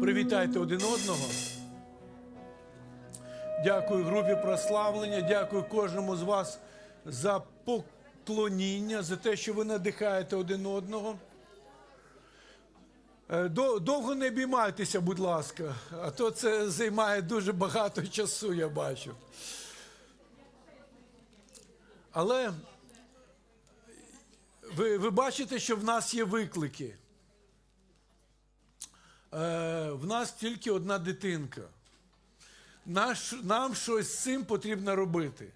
Привітайте один одного. Дякую групі прославлення, дякую кожному з вас за поклоніння, за те, що ви надихаєте один одного. Е, Довго не обіймайтеся, будь ласка, а то це займає дуже багато часу, я бачу. Але ви, ви бачите, що в нас є виклики. Е, в нас тільки одна дитинка. Наш, нам щось з цим потрібно робити.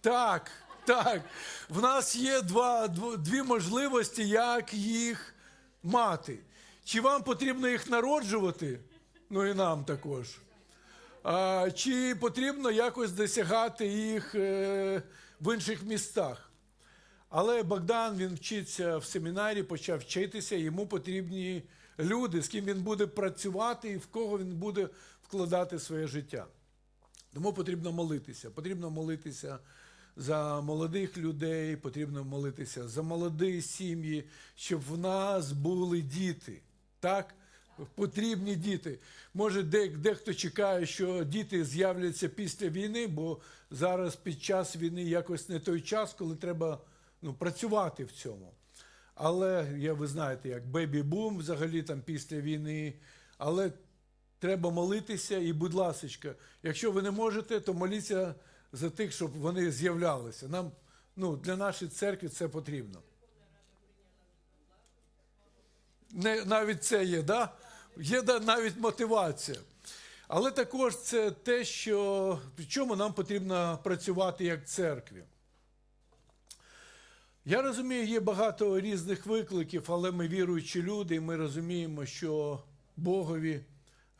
Так, так. В нас є два, дві можливості, як їх мати. Чи вам потрібно їх народжувати? Ну і нам також. А, чи потрібно якось досягати їх е, в інших містах? Але Богдан він вчиться в семінарі, почав вчитися, йому потрібні люди, з ким він буде працювати і в кого він буде вкладати своє життя. Тому потрібно молитися. Потрібно молитися за молодих людей, потрібно молитися за молоді сім'ї, щоб в нас були діти. Так? Потрібні діти. Може, дехто чекає, що діти з'являться після війни, бо зараз під час війни якось не той час, коли треба ну, працювати в цьому. Але я, ви знаєте, як бебі-бум взагалі там після війни. Але треба молитися, і, будь ласочка, якщо ви не можете, то моліться за тих, щоб вони з'являлися. Нам ну, для нашої церкви це потрібно. Не, навіть це є, да? є да, навіть мотивація. Але також це те, що в чому нам потрібно працювати як церкві. Я розумію, є багато різних викликів, але ми віруючі люди, і ми розуміємо, що Богові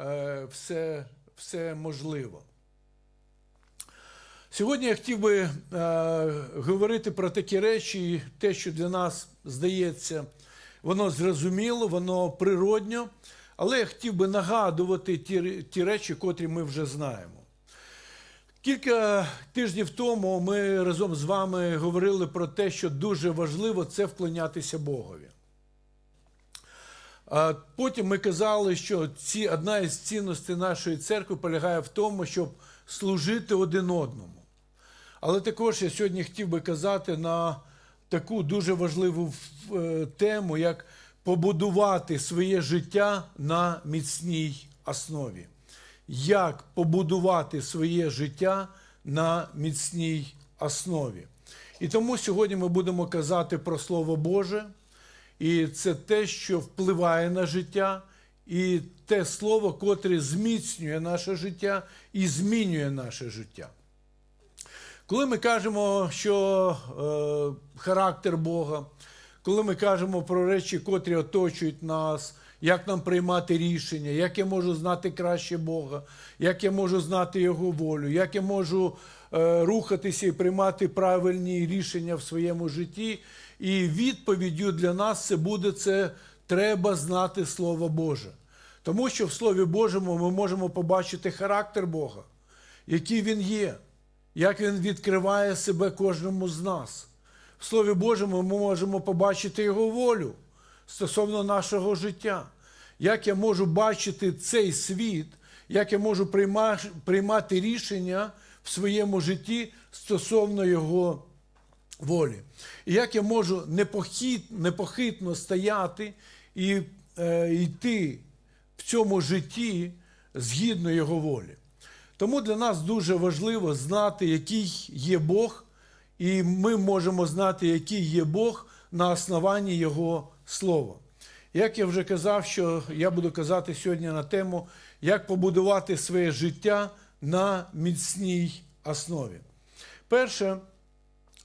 е, все, все можливо. Сьогодні я хотів би е, говорити про такі речі, і те, що для нас здається, воно зрозуміло, воно природньо, але я хотів би нагадувати ті, ті речі, котрі ми вже знаємо. Кілька тижнів тому ми разом з вами говорили про те, що дуже важливо це вклонятися Богові. Потім ми казали, що ці, одна із цінностей нашої церкви полягає в тому, щоб служити один одному. Але також я сьогодні хотів би казати на таку дуже важливу е, тему, як побудувати своє життя на міцній основі. Як побудувати своє життя на міцній основі. І тому сьогодні ми будемо казати про Слово Боже, і це те, що впливає на життя, і те слово, котре зміцнює наше життя і змінює наше життя. Коли ми кажемо, що е, характер Бога, коли ми кажемо про речі, котрі оточують нас, як нам приймати рішення, як я можу знати краще Бога, як я можу знати Його волю, як я можу е, рухатися і приймати правильні рішення в своєму житті. І відповіддю для нас це буде це треба знати Слово Боже. Тому що в Слові Божому ми можемо побачити характер Бога, який Він є як він відкриває себе кожному з нас. В Слові Божому ми можемо побачити Його волю стосовно нашого життя. Як я можу бачити цей світ, як я можу приймати рішення в своєму житті стосовно Його волі. І як я можу непохитно стояти і е, йти в цьому житті згідно Його волі. Тому для нас дуже важливо знати, який є Бог, і ми можемо знати, який є Бог на основанні Його Слова. Як я вже казав, що я буду казати сьогодні на тему, як побудувати своє життя на міцній основі. Перше,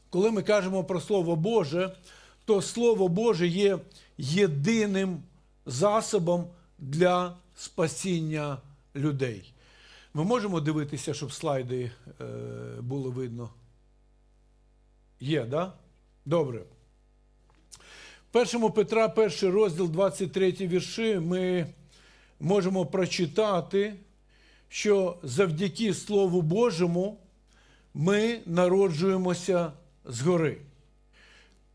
коли ми кажемо про Слово Боже, то Слово Боже є єдиним засобом для спасіння людей. Ми можемо дивитися, щоб слайди е, було видно? Є? Да? Добре. В першому Петра, перший розділ, 23 вірші, ми можемо прочитати, що завдяки Слову Божому ми народжуємося згори.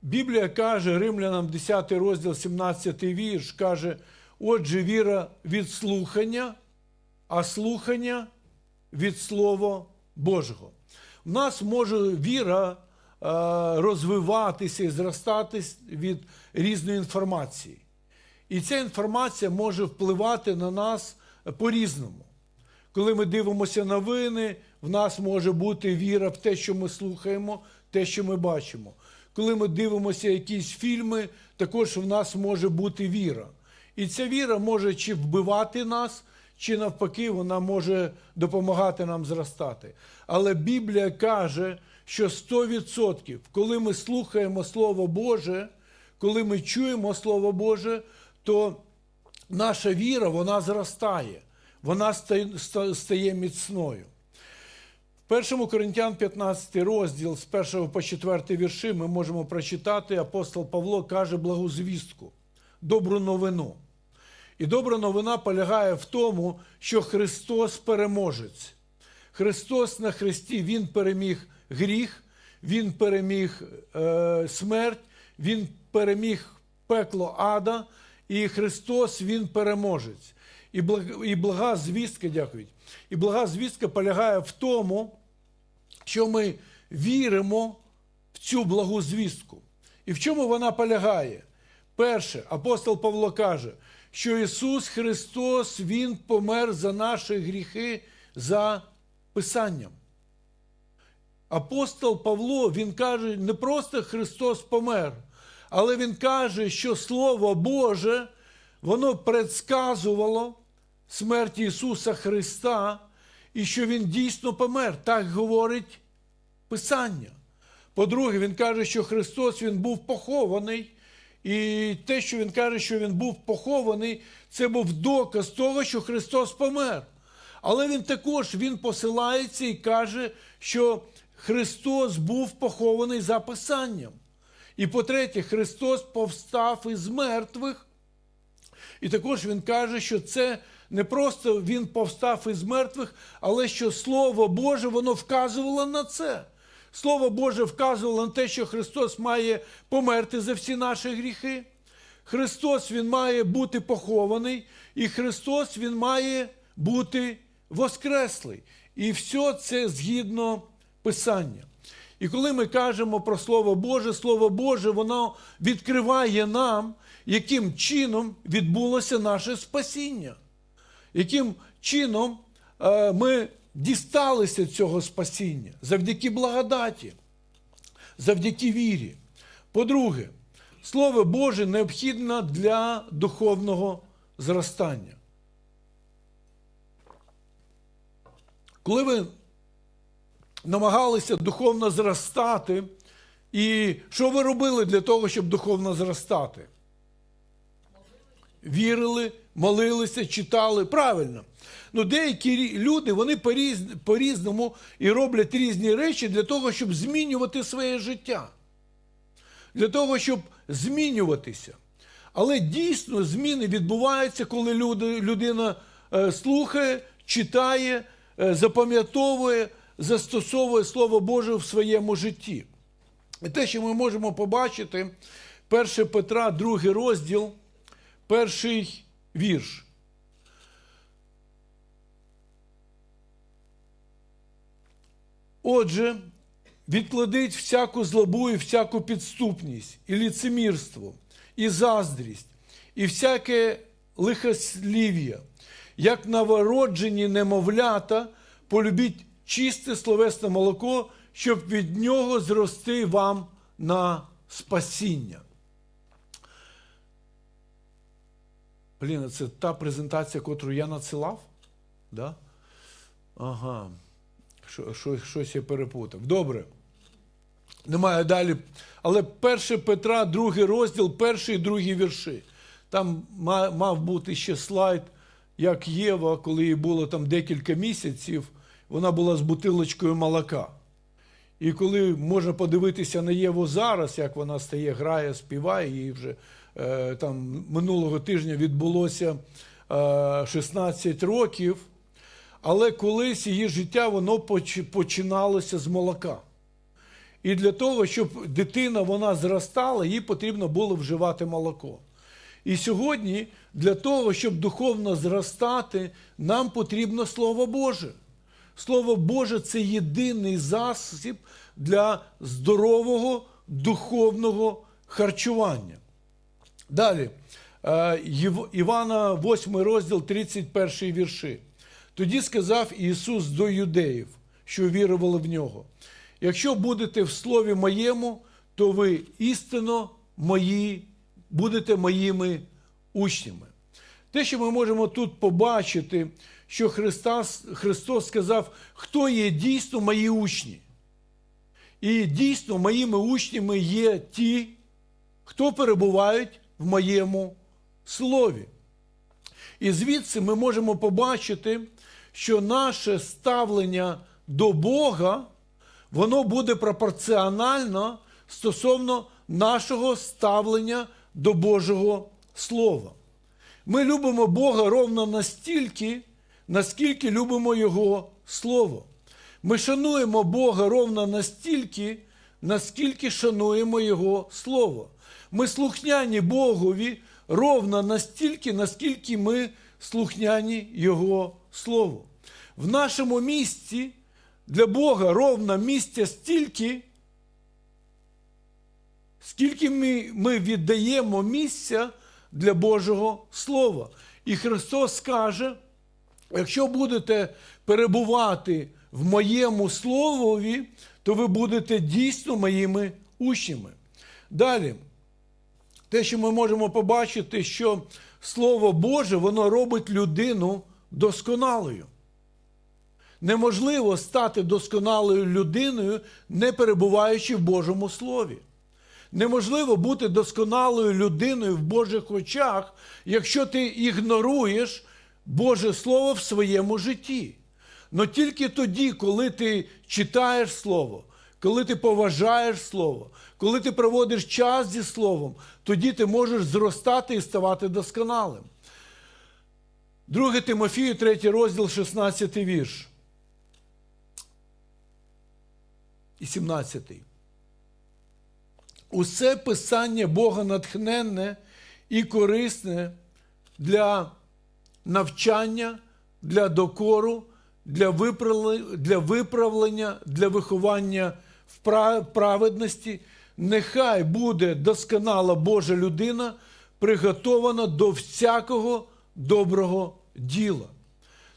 Біблія каже, Римлянам 10 розділ, 17 вірш, каже: Отже, віра від слухання, а слухання від Слова Божого. У нас може віра розвиватися і зростати від різної інформації. І ця інформація може впливати на нас по-різному. Коли ми дивимося новини, в нас може бути віра в те, що ми слухаємо, те, що ми бачимо. Коли ми дивимося якісь фільми, також в нас може бути віра. І ця віра може чи вбивати нас, чи навпаки, вона може допомагати нам зростати. Але Біблія каже, що 100%, коли ми слухаємо Слово Боже, коли ми чуємо Слово Боже, то наша віра вона зростає, вона стає, міцною. В 1 Коринтян 15 розділ з 1 по 4 вірші ми можемо прочитати, апостол Павло каже благу звістку, добру новину. І добра новина полягає в тому, що Христос переможець. Христос на Христі Він переміг гріх, Він переміг е, смерть, Він переміг пекло ада, і Христос Він переможець. І блага, і блага звістка, дякую. І блага звістка полягає в тому, що ми віримо в цю благу звістку. І в чому вона полягає? Перше, апостол Павло каже, що Ісус Христос Він помер за наші гріхи за Писанням. Апостол Павло Він каже, не просто Христос помер, але Він каже, що Слово Боже, воно предсказувало смерть Ісуса Христа, і що Він дійсно помер. Так говорить Писання. По-друге, він каже, що Христос він був похований, і те, що він каже, що він був похований, це був доказ того, що Христос помер. Але він також він посилається і каже, що Христос був похований за Писанням. І по-третє, Христос повстав із мертвих. І також він каже, що це не просто він повстав із мертвих, але що Слово Боже воно вказувало на це. Слово Боже вказувало на те, що Христос має померти за всі наші гріхи. Христос Він має бути похований, і Христос Він має бути воскреслий. І все це згідно Писання. І коли ми кажемо про Слово Боже, Слово Боже, воно відкриває нам, яким чином відбулося наше спасіння, яким чином е, ми дісталися цього спасіння завдяки благодаті, завдяки вірі. По-друге, Слово Боже необхідно для духовного зростання. Коли ви намагалися духовно зростати, і що ви робили для того, щоб духовно зростати? Вірили, молилися, читали. Правильно. Ну, деякі люди вони по-різному і роблять різні речі для того, щоб змінювати своє життя. Для того, щоб змінюватися. Але дійсно зміни відбуваються, коли люди, людина е, слухає, читає, е, запам'ятовує, застосовує Слово Боже в своєму житті. І те, що ми можемо побачити, 1 Петра, другий розділ, перший вірш. Отже, відкладіть всяку злобу і всяку підступність, і ліцемірство, і заздрість, і всяке лихослів'я, як новороджені немовлята, полюбіть чисте словесне молоко, щоб від нього зрости вам на спасіння. Блін, це та презентація, яку я надсилав? Да? Ага. Що, що, щось я перепутав. Добре. Немає далі. Але 1 Петра, другий розділ, перший і другий вірші. Там мав бути ще слайд, як Єва, коли їй було там декілька місяців, вона була з бутилочкою молока. І коли можна подивитися на Єву зараз, як вона стає, грає, співає, їй вже е, там минулого тижня відбулося е, 16 років. Але колись її життя воно починалося з молока. І для того, щоб дитина вона зростала, їй потрібно було вживати молоко. І сьогодні для того, щоб духовно зростати, нам потрібно Слово Боже. Слово Боже це єдиний засіб для здорового духовного харчування. Далі, е, Івана 8 розділ, 31 вірші. Тоді сказав Ісус до юдеїв, що вірували в нього. Якщо будете в слові моєму, то ви істинно мої, будете моїми учнями. Те, що ми можемо тут побачити, що Христос, Христос сказав, хто є дійсно мої учні. І дійсно моїми учнями є ті, хто перебувають в моєму слові. І звідси ми можемо побачити, що наше ставлення до Бога, воно буде пропорціонально стосовно нашого ставлення до Божого Слова. Ми любимо Бога ровно настільки, наскільки любимо Його Слово. Ми шануємо Бога ровно настільки, наскільки шануємо Його Слово. Ми слухняні Богові ровно настільки, наскільки ми слухняні Його Слову. В нашому місці для Бога ровно місця стільки, скільки ми, ми віддаємо місця для Божого Слова. І Христос каже, якщо будете перебувати в моєму словові, то ви будете дійсно моїми учнями. Далі, те, що ми можемо побачити, що Слово Боже, воно робить людину досконалою. Неможливо стати досконалою людиною, не перебуваючи в Божому Слові. Неможливо бути досконалою людиною в Божих очах, якщо ти ігноруєш Боже Слово в своєму житті. Но тільки тоді, коли ти читаєш Слово, коли ти поважаєш Слово, коли ти проводиш час зі Словом, тоді ти можеш зростати і ставати досконалим. 2 Тимофію, 3 розділ, 16 вірш. І 17. Усе писання Бога натхненне і корисне для навчання, для докору, для виправлення, для, виховання в праведності. Нехай буде досконала Божа людина, приготована до всякого доброго діла.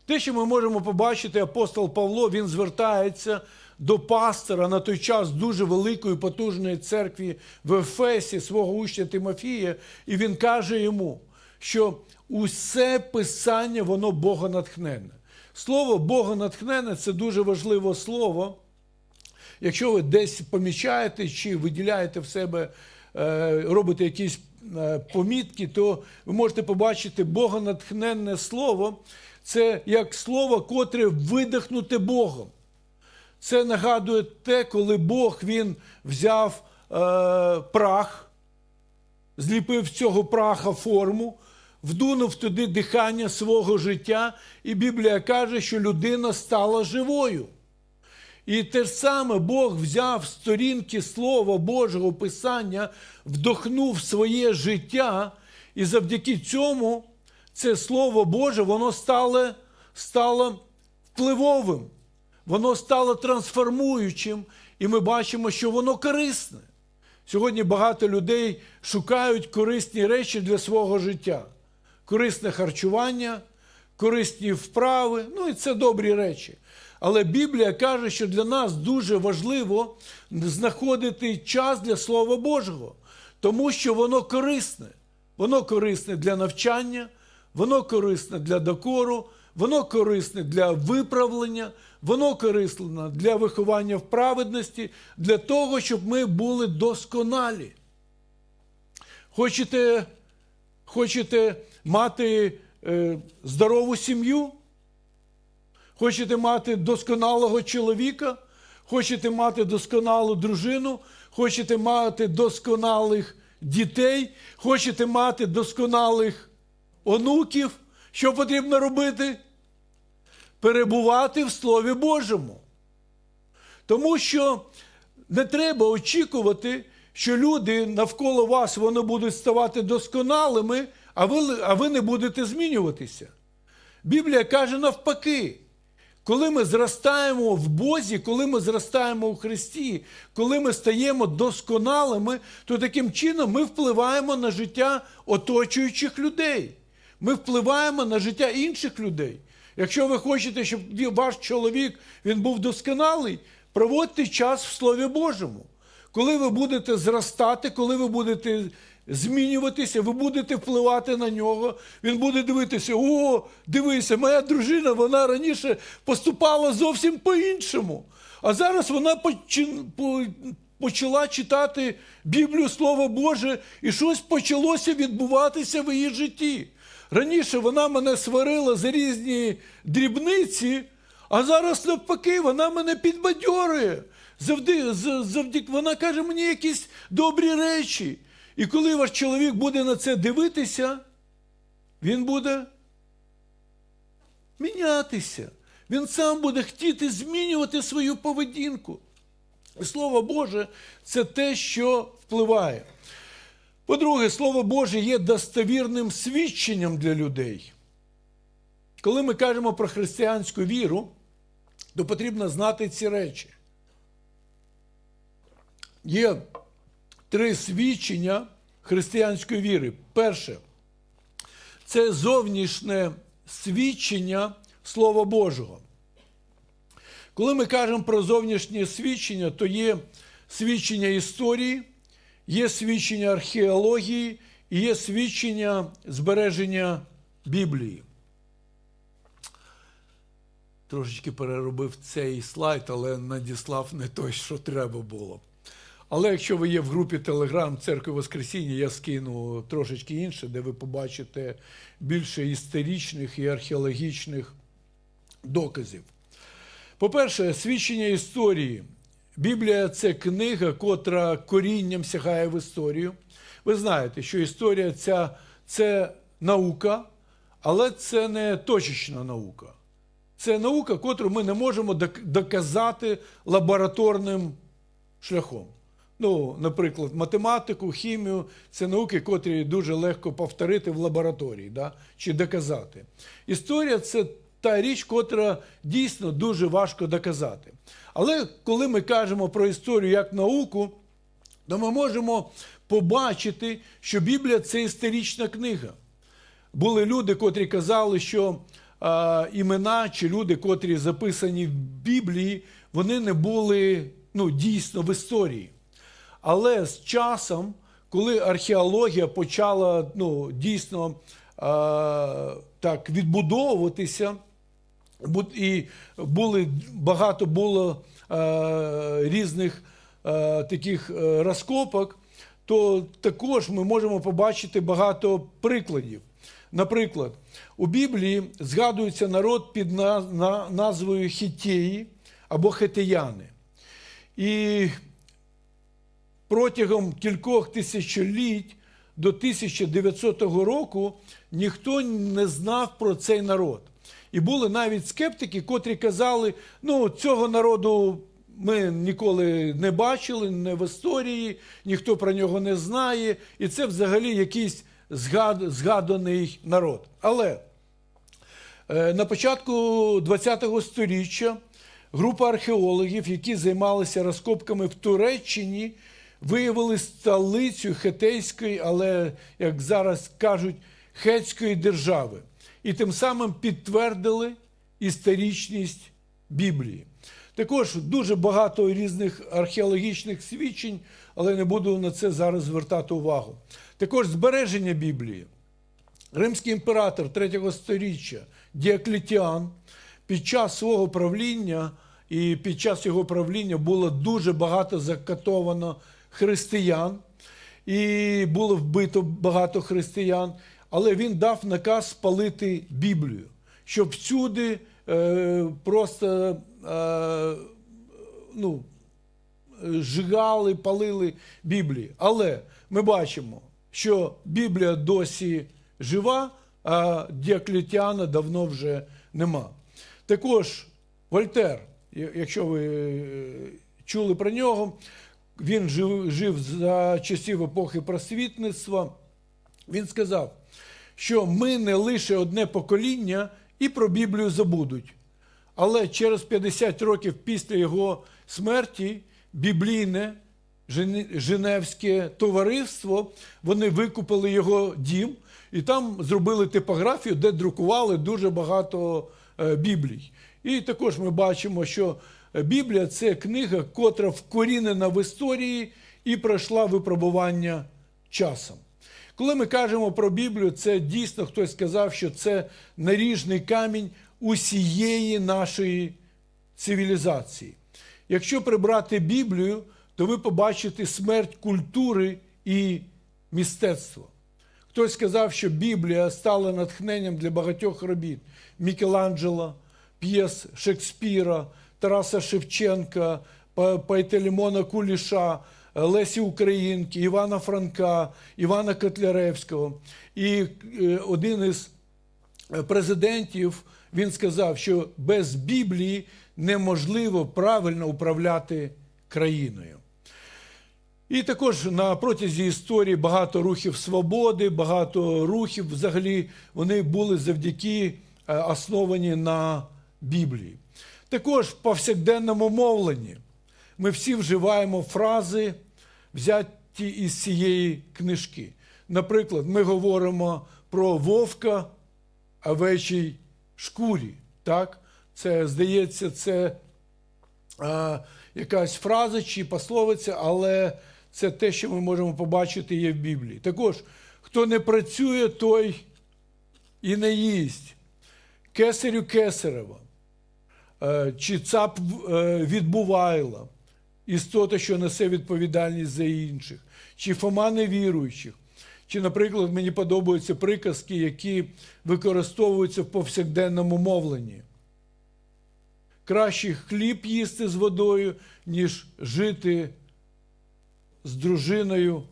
Те, що ми можемо побачити, апостол Павло він звертається до пастора на той час дуже великої потужної церкви в Ефесі, свого учня Тимофія, і він каже йому, що усе писання, воно богонатхненне. Слово богонатхненне це дуже важливе слово. Якщо ви десь помічаєте чи виділяєте в себе, е, робите якісь е, помітки, то ви можете побачити богонатхненне слово. Це як слово, котре видихнуте Богом. Це нагадує те, коли Бог він взяв е, прах, зліпив цього праха форму, вдунув туди дихання свого життя, і Біблія каже, що людина стала живою. І те ж саме Бог взяв сторінки Слова Божого Писання, вдохнув своє життя, і завдяки цьому це Слово Боже, воно стало, стало впливовим, воно стало трансформуючим, і ми бачимо, що воно корисне. Сьогодні багато людей шукають корисні речі для свого життя. Корисне харчування, корисні вправи, ну і це добрі речі. Але Біблія каже, що для нас дуже важливо знаходити час для Слова Божого, тому що воно корисне. Воно корисне для навчання, воно корисне для докору, воно корисне для виправлення, воно корисне для виховання в праведності, для того, щоб ми були досконалі. Хочете, хочете мати е, здорову сім'ю? Хочете мати досконалого чоловіка? Хочете мати досконалу дружину? Хочете мати досконалих дітей? Хочете мати досконалих онуків? Що потрібно робити? Перебувати в Слові Божому. Тому що не треба очікувати, що люди навколо вас вони будуть ставати досконалими, а ви, а ви не будете змінюватися. Біблія каже навпаки. Коли ми зростаємо в Бозі, коли ми зростаємо у Христі, коли ми стаємо досконалими, то таким чином ми впливаємо на життя оточуючих людей. Ми впливаємо на життя інших людей. Якщо ви хочете, щоб ваш чоловік він був досконалий, проводьте час в Слові Божому. Коли ви будете зростати, коли ви будете змінюватися, ви будете впливати на нього. Він буде дивитися: о, дивися, моя дружина, вона раніше поступала зовсім по-іншому. А зараз вона почала читати Біблію Слово Боже, і щось почалося відбуватися в її житті. Раніше вона мене сварила за різні дрібниці, а зараз навпаки, вона мене підбадьорює. Завжди, з- завдяки, вона каже мені якісь добрі речі. І коли ваш чоловік буде на це дивитися, він буде мінятися. Він сам буде хотіти змінювати свою поведінку. І Слово Боже це те, що впливає. По-друге, Слово Боже є достовірним свідченням для людей. Коли ми кажемо про християнську віру, то потрібно знати ці речі. Є три свідчення християнської віри. Перше, це зовнішнє свідчення Слова Божого. Коли ми кажемо про зовнішнє свідчення, то є свідчення історії, є свідчення археології і є свідчення збереження Біблії. Трошечки переробив цей слайд, але надіслав не той, що треба було. Але якщо ви є в групі Телеграм Церкви Воскресіння, я скину трошечки інше, де ви побачите більше історичних і археологічних доказів. По-перше, свідчення історії. Біблія це книга, котра корінням сягає в історію. Ви знаєте, що історія ця це наука, але це не точечна наука. Це наука, котру ми не можемо доказати лабораторним шляхом. Ну, наприклад, математику, хімію це науки, котрі дуже легко повторити в лабораторії да? чи доказати. Історія це та річ, котра дійсно дуже важко доказати. Але коли ми кажемо про історію як науку, то ми можемо побачити, що Біблія це історична книга. Були люди, котрі казали, що а, імена чи люди, котрі записані в Біблії, вони не були ну, дійсно в історії. Але з часом, коли археологія почала ну, дійсно а, так відбудовуватися, і були багато було е, різних е, таких е, розкопок, то також ми можемо побачити багато прикладів. Наприклад, у Біблії згадується народ під на- на- назвою Хітеї або Хетеяни. І протягом кількох тисячоліть до 1900 року ніхто не знав про цей народ. І були навіть скептики, котрі казали, ну, цього народу ми ніколи не бачили, не в історії, ніхто про нього не знає, і це взагалі якийсь згад, згаданий народ. Але Е, На початку ХХ століття група археологів, які займалися розкопками в Туреччині, виявили столицю хетейської, але, як зараз кажуть, хетської держави. І тим самим підтвердили історичність Біблії. Також дуже багато різних археологічних свідчень, але не буду на це зараз звертати увагу. Також збереження Біблії. Римський імператор 3 століття Діоклетіан під час свого правління і під час його правління було дуже багато закатовано християн, і було вбито багато християн, але він дав наказ спалити Біблію, щоб всюди е, просто е, ну, зжигали, палили Біблії. Але ми бачимо, що Біблія досі жива, а Діоклетіана давно вже нема. Також Вольтер, якщо ви е, чули про нього, він жив, жив за часів епохи просвітництва. Він сказав, що ми не лише одне покоління і про Біблію забудуть. Але через 50 років після його смерті біблійне Женевське товариство вони викупили його дім і там зробили типографію, де друкували дуже багато е, біблій. І також ми бачимо, що Біблія це книга, котра вкорінена в історії і пройшла випробування часом. Коли ми кажемо про Біблію, це дійсно хтось сказав, що це наріжний камінь усієї нашої цивілізації. Якщо прибрати Біблію, то ви побачите смерть культури і мистецтва. Хтось сказав, що Біблія стала натхненням для багатьох робіт Мікеланджело, п'єс Шекспіра, Тараса Шевченка, Па- Пайтелеймона Куліша, Лесі Українки, Івана Франка, Івана Котляревського. І е, один із президентів він сказав, що без Біблії неможливо правильно управляти країною. І також на протязі історії багато рухів свободи, багато рухів взагалі вони були завдяки е, основані на Біблії. Також в повсякденному мовленні ми всі вживаємо фрази, взяті із цієї книжки. Наприклад, ми говоримо про вовка овечій шкурі. Так? Це, здається, це а, якась фраза чи пословиця, але це те, що ми можемо побачити є в Біблії. Також, хто не працює, той і не їсть. Кесарю кесарева, Е, чи цап е, відбувайла, істота, що несе відповідальність за інших, чи Фома невіруючих. Чи, наприклад, мені подобаються приказки, які використовуються в повсякденному мовленні. Краще хліб їсти з водою, ніж жити з дружиною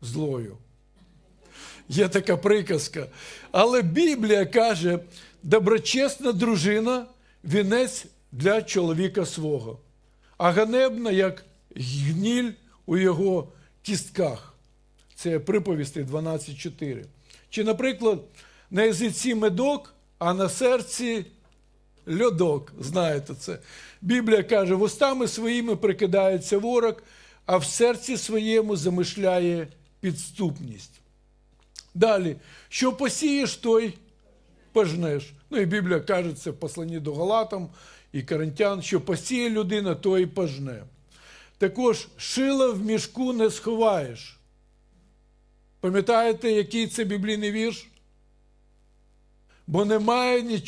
злою. Є така приказка. Але Біблія каже: доброчесна дружина вінець для чоловіка свого, а ганебна, як гніль у його кістках. Це приповісти 12.4. Чи, наприклад, на язиці медок, а на серці льодок. Знаєте це. Біблія каже: вустами своїми прикидається ворог, а в серці своєму замишляє підступність. Далі, що посієш, той пожнеш. Ну і Біблія каже це в посланні до Галатам і Коринтян, що посіє людина, то і пожне. Також шила в мішку не сховаєш. Пам'ятаєте, який це біблійний вірш? Бо немає нічого.